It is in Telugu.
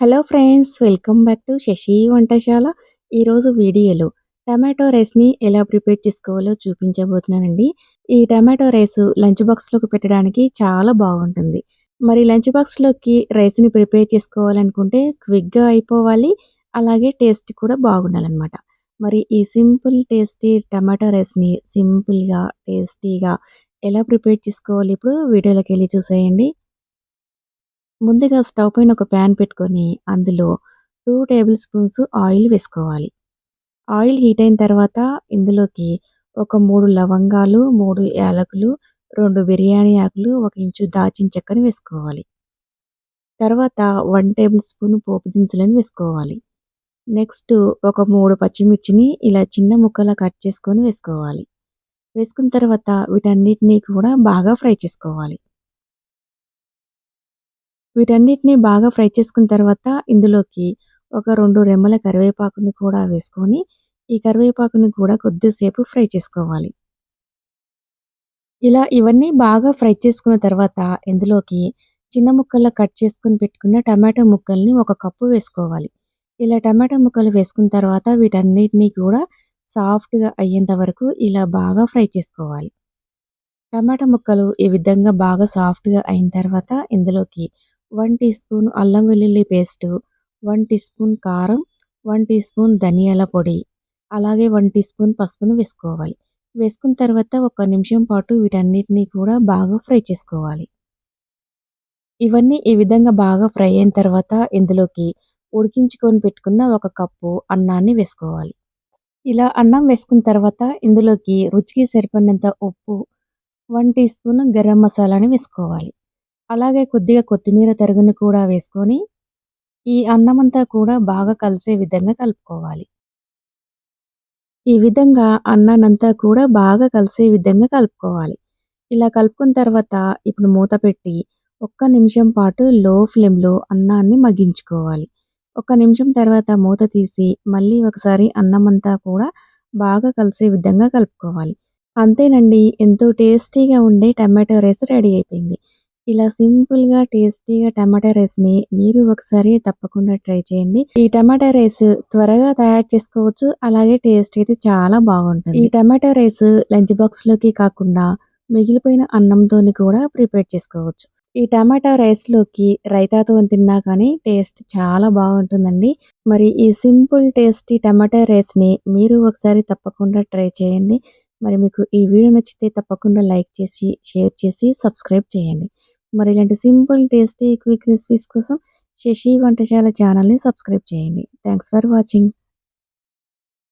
Hello friends welcome back to Shashi Vantashala. ఈరోజు వీడియోలో టమాటో రైస్ని ఎలా ప్రిపేర్ చేసుకోవాలో చూపించబోతున్నానండి. ఈ టమాటో రైస్ లంచ్ బాక్స్లోకి పెట్టడానికి చాలా బాగుంటుంది. మరి లంచ్ బాక్స్లోకి రైస్ని ప్రిపేర్ చేసుకోవాలనుకుంటే క్విక్గా అయిపోవాలి అలాగే టేస్ట్ కూడా బాగుండాలన్నమాట. మరి ఈ సింపుల్ టేస్టీ టమాటో రైస్ని సింపుల్గా టేస్టీగా ఎలా ప్రిపేర్ చేసుకోవాలి ఇప్పుడు వీడియోలోకి వెళ్ళి చూసేయండి. ముందుగా స్టవ్ పైన ఒక ప్యాన్ పెట్టుకొని అందులో టూ టేబుల్ స్పూన్స్ ఆయిల్ వేసుకోవాలి. ఆయిల్ హీట్ అయిన తర్వాత ఇందులోకి ఒక మూడు లవంగాలు మూడు యాలకులు రెండు బిర్యానీ ఆకులు ఒక ఇంచు దాచిన చెక్కను వేసుకోవాలి. తర్వాత వన్ టేబుల్ స్పూన్ పోపు దినుసులను వేసుకోవాలి. నెక్స్ట్ ఒక మూడు పచ్చిమిర్చిని ఇలా చిన్న ముక్కలా కట్ చేసుకొని వేసుకోవాలి. వేసుకున్న తర్వాత వీటన్నిటినీ కూడా బాగా ఫ్రై చేసుకోవాలి. వీటన్నిటిని బాగా ఫ్రై చేసుకున్న తర్వాత ఇందులోకి ఒక రెండు రెమ్మల కరివేపాకుని కూడా వేసుకొని ఈ కరివేపాకుని కూడా కొద్దిసేపు ఫ్రై చేసుకోవాలి. ఇలా ఇవన్నీ బాగా ఫ్రై చేసుకున్న తర్వాత ఇందులోకి చిన్న ముక్కల్లో కట్ చేసుకుని పెట్టుకున్న టమాటో ముక్కల్ని ఒక కప్పు వేసుకోవాలి. ఇలా టమాటో ముక్కలు వేసుకున్న తర్వాత వీటన్నిటినీ కూడా సాఫ్ట్గా అయ్యేంత వరకు ఇలా బాగా ఫ్రై చేసుకోవాలి. టమాటా ముక్కలు ఈ విధంగా బాగా సాఫ్ట్గా అయిన తర్వాత ఇందులోకి వన్ టీ స్పూన్ అల్లం వెల్లుల్లి పేస్టు వన్ టీ స్పూన్ కారం వన్ టీ స్పూన్ ధనియాల పొడి అలాగే వన్ టీ స్పూన్ పసుపును వేసుకోవాలి. వేసుకున్న తర్వాత ఒక నిమిషం పాటు వీటన్నిటినీ కూడా బాగా ఫ్రై చేసుకోవాలి. ఇవన్నీ ఈ విధంగా బాగా ఫ్రై అయిన తర్వాత ఇందులోకి ఉడికించుకొని పెట్టుకున్న ఒక కప్పు అన్నాన్ని వేసుకోవాలి. ఇలా అన్నం వేసుకున్న తర్వాత ఇందులోకి రుచికి సరిపడినంత ఉప్పు వన్ టీ స్పూన్ గరం మసాలాని వేసుకోవాలి. అలాగే కొద్దిగా కొత్తిమీర తరుగుని కూడా వేసుకొని ఈ అన్నమంతా కూడా బాగా కలిసే విధంగా కలుపుకోవాలి. ఈ విధంగా అన్నానంతా కూడా బాగా కలిసే విధంగా కలుపుకోవాలి. ఇలా కలుపుకున్న తర్వాత ఇప్పుడు మూత పెట్టి ఒక్క నిమిషం పాటు లో ఫ్లేమ్లో అన్నాన్ని మగ్గించుకోవాలి. ఒక నిమిషం తర్వాత మూత తీసి మళ్ళీ ఒకసారి అన్నం అంతా కూడా బాగా కలిసే విధంగా కలుపుకోవాలి. అంతేనండి ఎంతో టేస్టీగా ఉండే టమాటో రైస్ రెడీ అయిపోయింది. ఇలా సింపుల్గా టేస్టీగా టమాటా రైస్ని మీరు ఒకసారి తప్పకుండా ట్రై చేయండి. ఈ టమాటా రైస్ త్వరగా తయారు చేసుకోవచ్చు. అలాగే టేస్ట్ అయితే చాలా బాగుంటుంది. ఈ టమాటా రైస్ లంచ్ బాక్స్లోకి కాకుండా మిగిలిపోయిన అన్నంతోని కూడా ప్రిపేర్ చేసుకోవచ్చు. ఈ టమాటా రైస్‌లోకి రైతాతో తిన్నా కానీ టేస్ట్ చాలా బాగుంటుందండి. మరి ఈ సింపుల్ టేస్టీ టమాటా రైస్‌ని మీరు ఒకసారి తప్పకుండా ట్రై చేయండి. మరి మీకు ఈ వీడియో నచ్చితే తప్పకుండా లైక్ చేసి, షేర్ చేసి, సబ్స్క్రైబ్ చేయండి. మరి ఇలాంటి సింపుల్ టేస్టీ క్విక్ రెసిపీస్ కోసం శశి వంటశాల ఛానల్ని సబ్స్క్రైబ్ చేయండి. Thanks for watching.